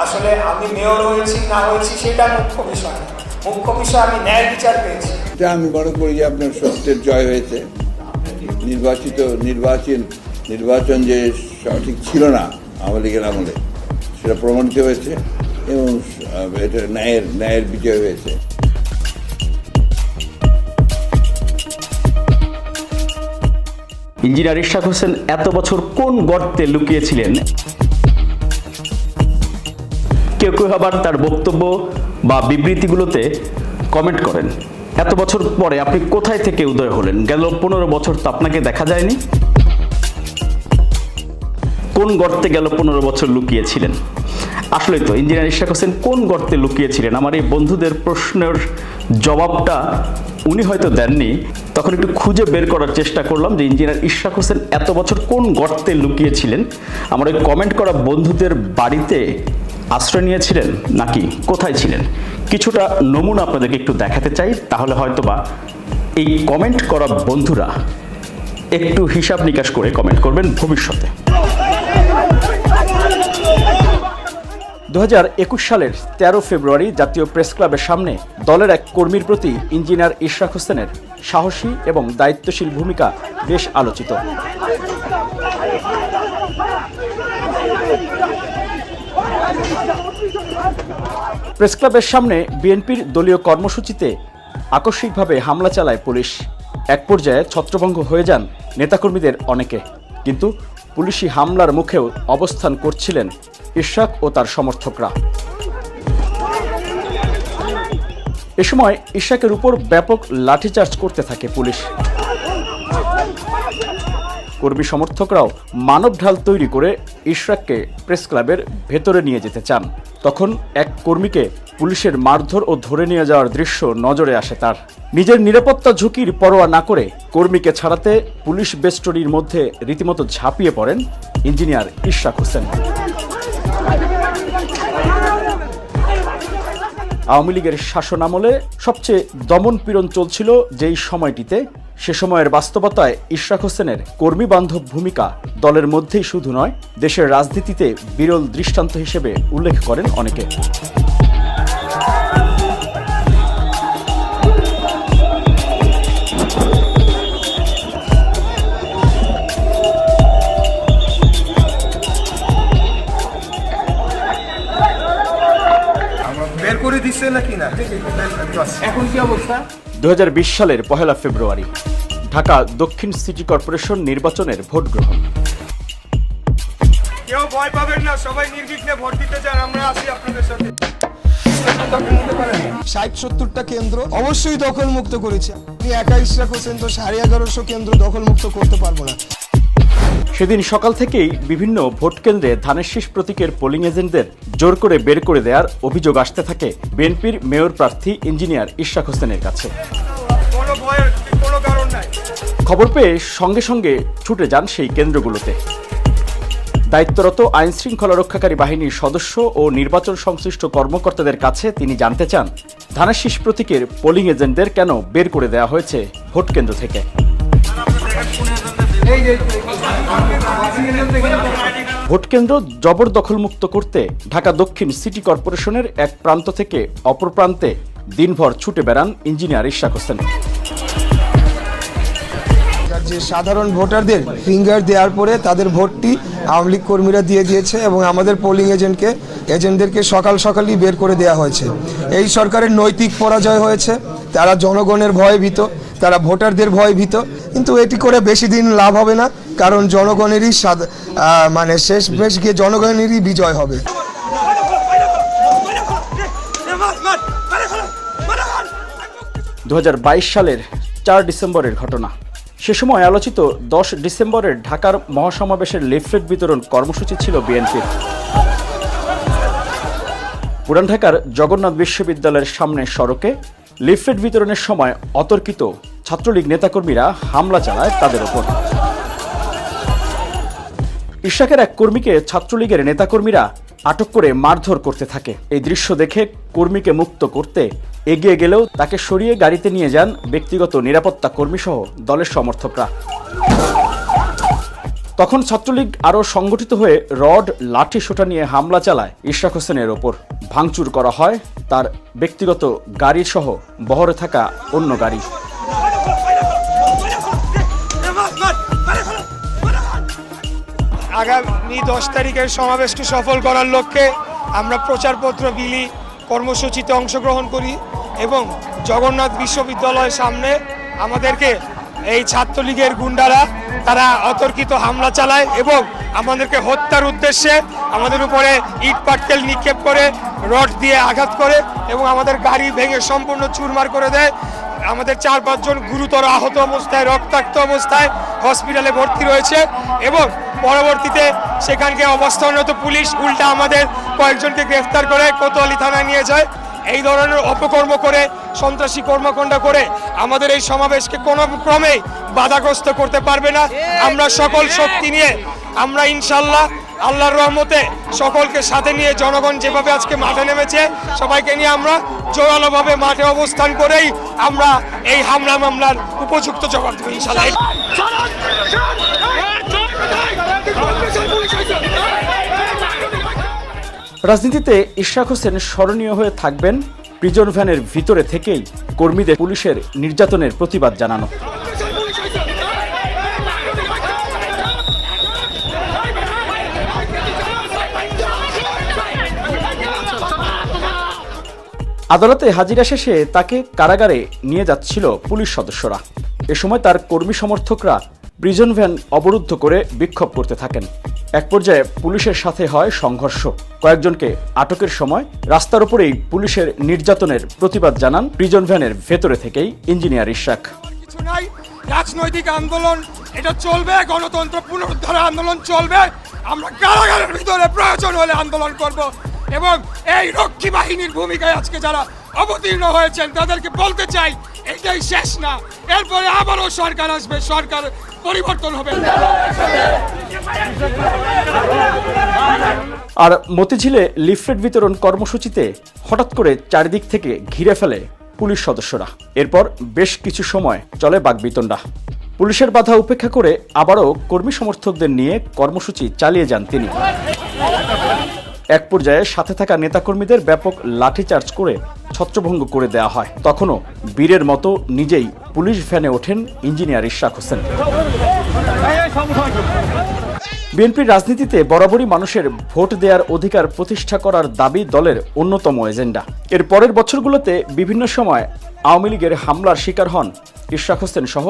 আসলে আমি মেয়র হয়েছি না হয়েছি সেটা মুখ্য বিষয় মুখ্য বিষয় আমি ন্যায় বিচার পেয়েছি। এটা আমি মনে করি যে আপনার সত্যের জয় হয়েছে। নির্বাচিত নির্বাচন নির্বাচন যে সঠিক ছিল না আওয়ামী লীগের আমলে সেটা প্রমাণিত হয়েছে এবং এটা ন্যায়ের ন্যায়ের বিজয় হয়েছে। ইঞ্জিনিয়ার ইশাক হোসেন এত বছর কোন গর্তে লুকিয়েছিলেন? কেউ আবার তার বক্তব্য বা বিবৃতিগুলোতে কমেন্ট করেন। এত বছর পরে আপনি কোথায় থেকে উদয় হলেন? গেল পনেরো বছর তো আপনাকে দেখা যায়নি। কোন গর্তে গেল পনেরো বছর লুকিয়েছিলেন? আসলে তো ইঞ্জিনিয়ার ইশাক হোসেন কোন গর্তে লুকিয়েছিলেন? আমার এই বন্ধুদের প্রশ্নের জবাবটা উনি হয়তো দেননি। তখন একটু খুঁজে বের করার চেষ্টা করলাম যে ইঞ্জিনিয়ার ইশাক হোসেন এত বছর কোন গর্তে লুকিয়েছিলেন? আমার ওই কমেন্ট করা বন্ধুদের বাড়িতে আশ্রয় নিয়েছিলেন নাকি কোথায় ছিলেন? কিছুটা নমুনা আপনাদেরকে একটু দেখাতে চাই, তাহলে হয়তোবা এই কমেন্ট করা বন্ধুরা একটু হিসাব নিকাশ করে কমেন্ট করবেন ভবিষ্যতে। দু হাজার একুশ সালের তেরো ফেব্রুয়ারি জাতীয় প্রেস ক্লাবের সামনে দলের এক কর্মীর প্রতি ইঞ্জিনিয়ার ইশরাক হোসেনের সাহসী এবং দায়িত্বশীল ভূমিকা বেশ আলোচিত। প্রেস ক্লাবের সামনে বিএনপির দলীয় কর্মসূচিতে আকস্মিকভাবে হামলা চালায় পুলিশ। এক পর্যায়ে ছত্রভঙ্গ হয়ে যান নেতাকর্মীদের অনেকে। কিন্তু পুলিশি হামলার মুখেও অবস্থান করছিলেন ইশাক ও তার সমর্থকরা। এ সময় ইশাকের উপর ব্যাপক লাঠিচার্জ করতে থাকে পুলিশ। কর্মী সমর্থকরাও মানব ঢাল তৈরি করে ইশরাককে প্রেস ক্লাবের ভেতরে নিয়ে যেতে চান। তখন এক কর্মীকে পুলিশের মারধর ও ধরে নিয়ে যাওয়ার দৃশ্য নজরে আসে তার। নিজের নিরাপত্তা ঝুঁকির পরোয়া না করে কর্মীকে ছাড়াতে পুলিশ বেস্টরির মধ্যে রীতিমতো ঝাঁপিয়ে পড়েন ইঞ্জিনিয়ার ইশরাক হোসেন। আওয়ামী লীগের শাসনামলে সবচেয়ে দমন পীড়ন চলছিল যেই সময়টিতে সে সময়ের বাস্তবতায় ইশরাক হোসেনের কর্মী বান্ধব ভূমিকা দলের মধ্যেই শুধু নয়, দেশের রাজনীতিতে বিরল দৃষ্টান্ত হিসেবে উল্লেখ করেন অনেকে। বের করে দিচ্ছে নাকি না? এখন কি অবস্থা? দু সালের পহেলা ফেব্রুয়ারি ঢাকা দক্ষিণ সিটি কর্পোরেশন নির্বাচনের ভোট গ্রহণ। কেউ ভয় পাবেন না সবাই নির্বিঘ্নে ভোট দিতে চান আমরা আছি আপনাদের সাথে। ষাট সত্তরটা কেন্দ্র অবশ্যই দখল মুক্ত করেছে। আপনি একা ইশরাক হোসেন তো সাড়ে এগারোশো কেন্দ্র দখল মুক্ত করতে পারব না। সেদিন সকাল থেকেই বিভিন্ন ভোট কেন্দ্রে ধানের শীষ প্রতীকের পোলিং এজেন্টদের জোর করে বের করে দেওয়ার অভিযোগ আসতে থাকে বিএনপির মেয়র প্রার্থী ইঞ্জিনিয়ার ইশরাক হোসেনের কাছে। খবর পেয়ে সঙ্গে সঙ্গে ছুটে যান সেই কেন্দ্রগুলোতে। দায়িত্বরত আইন শৃঙ্খলা রক্ষাকারী বাহিনীর সদস্য ও নির্বাচন সংশ্লিষ্ট কর্মকর্তাদের কাছে তিনি জানতে চান, ধানের শীষ প্রতীকের পোলিং এজেন্টদের কেন বের করে দেওয়া হয়েছে ভোট কেন্দ্র থেকে। ভোট কেন্দ্র জবরদখলমুক্ত করতে ঢাকা দক্ষিণ সিটি কর্পোরেশনের এক প্রান্ত থেকে অপর প্রান্তে দিনভর ছুটে বেড়ান ইঞ্জিনিয়ার ইশাক হোসেন। যে সাধারণ ভোটারদের ফিঙ্গার দেওয়ার পরে তাদের ভোটটি আওয়ামী লীগ কর্মীরা দিয়ে দিয়েছে এবং আমাদের পোলিং এজেন্টকে এজেন্টদেরকে সকাল সকালই বের করে দেওয়া হয়েছে। এই সরকারের নৈতিক পরাজয় হয়েছে, তারা জনগণের ভয়ে ভীত। তারা ভোটারদের ভয় ভীত কিন্তু এটি করে বেশি দিন লাভ হবে না, কারণ জনগণেরই মানে শেষ বেশ গিয়ে জনগণেরই বিজয় হবে। দু হাজার বাইশ সালের চার ডিসেম্বরের ঘটনা। সে সময় আলোচিত দশ ডিসেম্বরের ঢাকার মহাসমাবেশের লিফলেট বিতরণ কর্মসূচি ছিল বিএনপির। পুরান ঢাকার জগন্নাথ বিশ্ববিদ্যালয়ের সামনের সড়কে লিফলেট বিতরণের সময় অতর্কিত ছাত্রলীগ নেতাকর্মীরা হামলা চালায় তাদের ওপর। ইশাকের এক কর্মীকে ছাত্রলীগের নেতাকর্মীরা আটক করে মারধর করতে থাকে। এই দৃশ্য দেখে কর্মীকে মুক্ত করতে এগিয়ে গেলেও তাকে সরিয়ে গাড়িতে নিয়ে যান ব্যক্তিগত নিরাপত্তা কর্মীসহ দলের সমর্থকরা। তখন ছাত্রলীগ আরও সংগঠিত হয়ে রড, লাঠি সোটা নিয়ে হামলা চালায় ইশরাক হোসেনের ওপর। ভাঙচুর করা হয় তার ব্যক্তিগত গাড়ি সহ বহরে থাকা অন্য গাড়ি। আগামী দশ তারিখের সমাবেশকে সফল করার লক্ষ্যে আমরা প্রচারপত্র বিলি কর্মসূচিতে অংশগ্রহণ করি এবং জগন্নাথ বিশ্ববিদ্যালয়ের সামনে আমাদেরকে এই ছাত্রলীগের গুন্ডারা, তারা অতর্কিত হামলা চালায় এবং আমাদেরকে হত্যার উদ্দেশ্যে আমাদের উপরে ইট পাটকেল নিক্ষেপ করে, রড দিয়ে আঘাত করে এবং আমাদের গাড়ি ভেঙে সম্পূর্ণ চুরমার করে দেয়। আমাদের চার পাঁচজন গুরুতর আহত অবস্থায়, রক্তাক্ত অবস্থায় হসপিটালে ভর্তি রয়েছে এবং পরবর্তীতে সেখানকে অবস্থানরত পুলিশ উল্টা আমাদের কয়েকজনকে গ্রেফতার করে কোতোয়ালি থানায় নিয়ে যায়। এই ধরনের অপকর্ম করে সন্ত্রাসী কর্মকাণ্ড করে আমাদের এই সমাবেশকে কোনো ক্রমেই বাধাগ্রস্ত করতে পারবে না। আমরা সকল শক্তি নিয়ে আমরা ইনশাল্লাহ আল্লাহর রহমতে সকলকে সাথে নিয়ে জনগণ যেভাবে আজকে মাঠে নেমেছে, সবাইকে নিয়ে আমরা জোরালোভাবে মাঠে অবস্থান করেই আমরা এই হামলা মামলার উপযুক্ত জবাব দেবো ইনশাল্লাহ রাজনীতিতে ইশরাক হোসেন স্মরণীয় হয়ে থাকবেন, প্রিজন ভ্যানের ভিতরে থেকেই কর্মীদের পুলিশের নির্যাতনের প্রতিবাদ জানানো। আদালতে হাজিরা শেষে তাকে কারাগারে নিয়ে যাচ্ছিল পুলিশ সদস্যরা। এ সময় তার কর্মী সমর্থকরা প্রিজন ভ্যান অবরুদ্ধ করে বিক্ষোভ করতে থাকেন। এক পর্যায়ে পুলিশের সাথে হয় সংঘর্ষ। কয়েকজনকে আটকের সময় রাস্তার উপরেই পুলিশের নির্যাতনের প্রতিবাদ জানান প্রিজন ভ্যানের ভেতরে থেকেই ইঞ্জিনিয়ার ইশাক। রাজনৈতিক আন্দোলন, এটা চলবে, গণতন্ত্র পুনরুদ্ধার আন্দোলন চলবে। আমরা কারাগারের ভিতরে প্রয়োজন হলে আন্দোলন করব। এবং এই রক্ষী বাহিনীর ভূমিকায় আজকে যারা অবতীর্ণ হয়েছেন, তাদেরকে বলতে চাই, এটাই শেষ না। এরপরে আবারও সরকার আসবে, সরকার পরিবর্তন হবে। আর মতিঝিলে লিফলেট বিতরণ কর্মসূচিতে হঠাৎ করে চারিদিক থেকে ঘিরে ফেলে পুলিশ সদস্যরা। এরপর বেশ কিছু সময় চলে বাগবিতণ্ডা। পুলিশের বাধা উপেক্ষা করে আবারও কর্মী সমর্থকদের নিয়ে কর্মসূচি চালিয়ে যান তিনি। এক পর্যায়ে সাথে থাকা নেতাকর্মীদের ব্যাপক লাঠিচার্জ করে ছত্রভঙ্গ করে দেওয়া হয়। তখনও বীরের মতো নিজেই পুলিশ ভ্যানে ওঠেন ইঞ্জিনিয়ার ইশরাক হোসেন। বিএনপির রাজনীতিতে বরাবরই মানুষের ভোট দেওয়ার অধিকার প্রতিষ্ঠা করার দাবি দলের অন্যতম এজেন্ডা। এর পরের বছরগুলোতে বিভিন্ন সময় আওয়ামী লীগের হামলার শিকার হন ইশরাক হোসেন সহ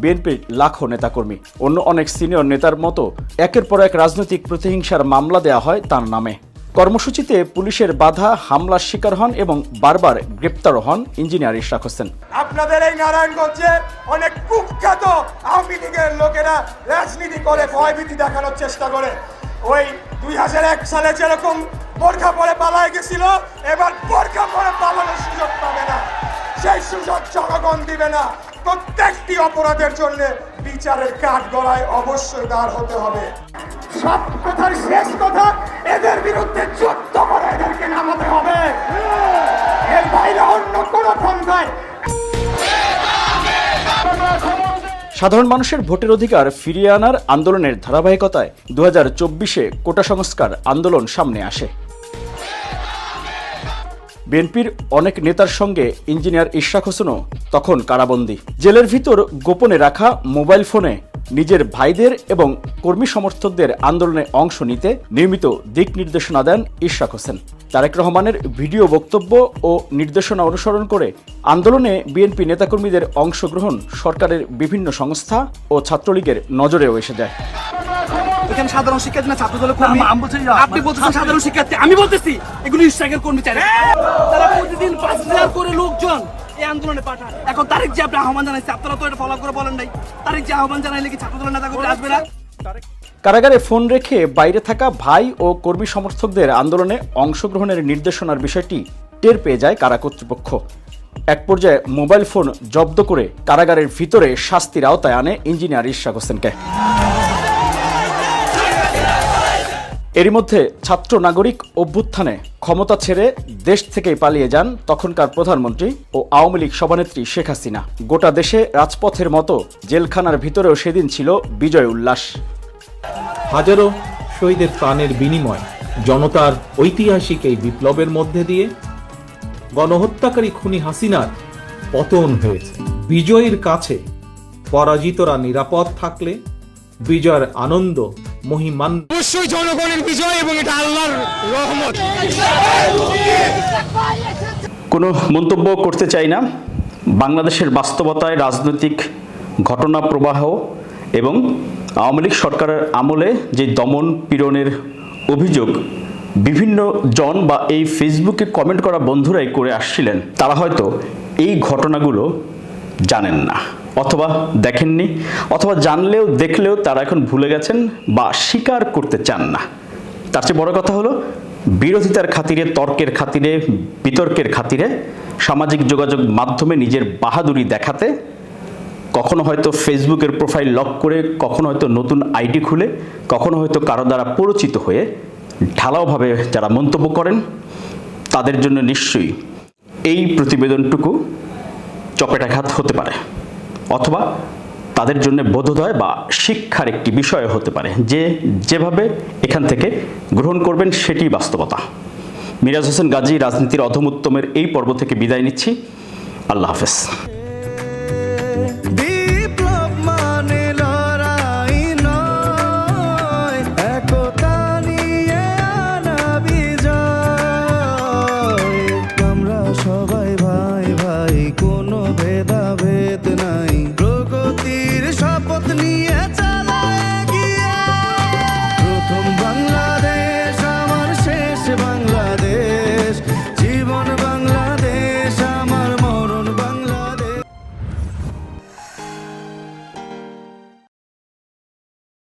বিএনপির লাখো নেতাকর্মী। অন্য অনেক সিনিয়র নেতার মতো একের পর এক রাজনৈতিক প্রতিহিংসার মামলা দেওয়া হয় তার নামে। কর্মসূচিতে পুলিশের বাধা, হামলার শিকার হন এবং বারবার গ্রেপ্তার হন ইঞ্জিনিয়ার ইশরাক হোসেন। আপনাদের এই নারায়ণগঞ্জে অনেক কুখ্যাত আওয়ামী লীগের লোকেরা রাজনীতি করে, ভয়ভীতি দেখানোর চেষ্টা করে। ওই দুই হাজার এক সালে যেরকম বোরখা পরে পালায় গেছিল, এবার বোরখা পরে পালানোর সুযোগ পাবে না। সেই সুযোগ জনগণ দিবে না। প্রত্যেকটি অপরাধের জন্য বিচারের কাঠ গড়ায় অবশ্যই দাঁড় হতে হবে। সব কথার শেষ কথা এদের বিরুদ্ধে যুদ্ধ করে এদেরকে নামাতে হবে। এর বাইরে অন্য কোনো পন্থায় সাধারণ মানুষের ভোটের অধিকার ফিরিয়ে আনার আন্দোলনের ধারাবাহিকতায় দু হাজার চব্বিশে কোটা সংস্কার আন্দোলন সামনে আসে। বিএনপির অনেক নেতার সঙ্গে ইঞ্জিনিয়ার ইশরাক হোসেনও তখন কারাবন্দী। জেলের ভিতর গোপনে রাখা মোবাইল ফোনে নিজের ভাইদের এবং কর্মী সমর্থকদের আন্দোলনে অংশ নিতে নিয়মিত দিক নির্দেশনা দেন ইশরাক হোসেন। তারেক রহমানের ভিডিও বক্তব্য ও নির্দেশনা অনুসরণ করে আন্দোলনে বিএনপি নেতাকর্মীদের অংশগ্রহণ সরকারের বিভিন্ন সংস্থা ও ছাত্রলীগের নজরেও এসে যায়। এখানে সাধারণ শিক্ষার্থী না ছাত্র দলের কর্মী আপনি বলতেছেন সাধারণ শিক্ষার্থী। আমি বলতেছি এগুলো স্ট্রাইকের কর্মী চাই। তারা প্রতিদিন পাঁচ হাজার করে লোকজন এই আন্দোলনে পাঠান। এখন তারিখ যে আপনি আহ্বান জানাইছে, আপনারা তো এটা ফলো করে বলেন নাই। তারিখ যে আহ্বান জানাইলে কি ছাত্র নেতা কর্মী আসবে না? কারাগারে ফোন রেখে বাইরে থাকা ভাই ও কর্মী সমর্থকদের আন্দোলনে অংশগ্রহণের নির্দেশনার বিষয়টি টের পেয়ে যায় কারা কর্তৃপক্ষ। এক পর্যায়ে মোবাইল ফোন জব্দ করে কারাগারের ভিতরে শাস্তির আওতায় আনে ইঞ্জিনিয়ার ইশরাক হোসেনকে। এরই মধ্যে ছাত্র নাগরিক অভ্যুত্থানে ক্ষমতা ছেড়ে দেশ থেকেই পালিয়ে যান তখনকার প্রধানমন্ত্রী ও আওয়ামী লীগ সভানেত্রী শেখ হাসিনা। গোটা দেশে রাজপথের মতো জেলখানার ভিতরেও সেদিন ছিল বিজয় উল্লাস। হাজারো শহীদের প্রাণের বিনিময় জনতার ঐতিহাসিক এই বিপ্লবের মধ্যে দিয়ে গণহত্যাকারী খুনি হাসিনার পতন হয়েছে। বিজয়ের কাছে পরাজিতরা নিরাপদ থাকলে বিজয়ের আনন্দ মহিমান অবশ্যই জনগণের বিজয় এবং এটা আল্লাহর রহমত। কোনো মন্তব্য করতে চাই না। বাংলাদেশের বাস্তবতায় রাজনৈতিক ঘটনা প্রবাহ এবং আওয়ামী লীগ সরকারের আমলে যে দমন পীড়নের অভিযোগ বিভিন্ন জন বা এই ফেসবুকে কমেন্ট করা বন্ধুরাই করে আসছিলেন তারা হয়তো এই ঘটনাগুলো জানেন না। অথবা দেখেননি, অথবা জানলেও, দেখলেও তারা এখন ভুলে গেছেন বা স্বীকার করতে চান না। তার চেয়ে বড় কথা হলো, বিরোধিতার খাতিরে, তর্কের খাতিরে, বিতর্কের খাতিরে, সামাজিক যোগাযোগ মাধ্যমে নিজের বাহাদুরি দেখাতে, কখনো হয়তো ফেসবুকের প্রোফাইল লক করে, কখনো হয়তো নতুন আইডি খুলে, কখনো হয়তো কারও দ্বারা পরিচিত হয়ে ঢালাওভাবে যারা মন্তব্য করেন, তাদের জন্য নিশ্চয়ই এই প্রতিবেদনটুকু চপেটাঘাত হতে পারে। অথবা তাদের জন্য বোধোদয় বা শিক্ষার একটি বিষয় হতে পারে যে যেভাবে এখান থেকে গ্রহণ করবেন সেটি বাস্তবতা। মিরাজ হোসেন গাজী, রাজনীতির অধমোত্তমের এই পর্ব থেকে বিদায় নিচ্ছি। আল্লাহ হাফেজ। সবাই ভাই ভাই